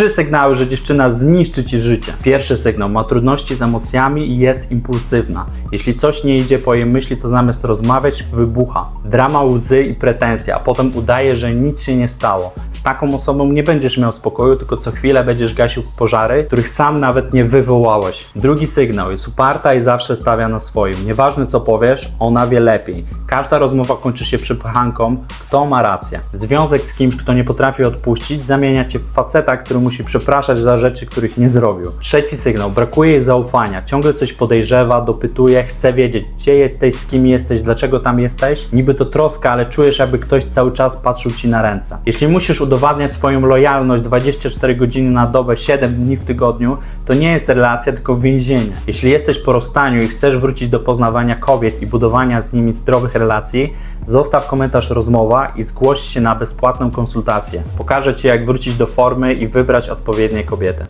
Trzy sygnały, że dziewczyna zniszczy ci życie. Pierwszy sygnał ma trudności z emocjami i jest impulsywna. Jeśli coś nie idzie po jej myśli, to zamiast rozmawiać, wybucha. Drama, łzy i pretensja, a potem udaje, że nic się nie stało. Z taką osobą nie będziesz miał spokoju, tylko co chwilę będziesz gasił pożary, których sam nawet nie wywołałeś. Drugi sygnał jest uparta i zawsze stawia na swoim. Nieważne co powiesz, ona wie lepiej. Każda rozmowa kończy się przypychanką, kto ma rację. Związek z kimś, kto nie potrafi odpuścić, zamienia cię w faceta, który musi przepraszać za rzeczy, których nie zrobił. Trzeci sygnał, brakuje jej zaufania, ciągle coś podejrzewa, dopytuje, chce wiedzieć, gdzie jesteś, z kim jesteś, dlaczego tam jesteś. Niby to troska, ale czujesz, jakby ktoś cały czas patrzył ci na ręce. Jeśli musisz udowadniać swoją lojalność 24 godziny na dobę, 7 dni w tygodniu, to nie jest relacja, tylko więzienie. Jeśli jesteś po rozstaniu i chcesz wrócić do poznawania kobiet i budowania z nimi zdrowych relacji, zostaw komentarz rozmowa i zgłoś się na bezpłatną konsultację. Pokażę Ci, jak wrócić do formy i wybrać odpowiednie kobiety.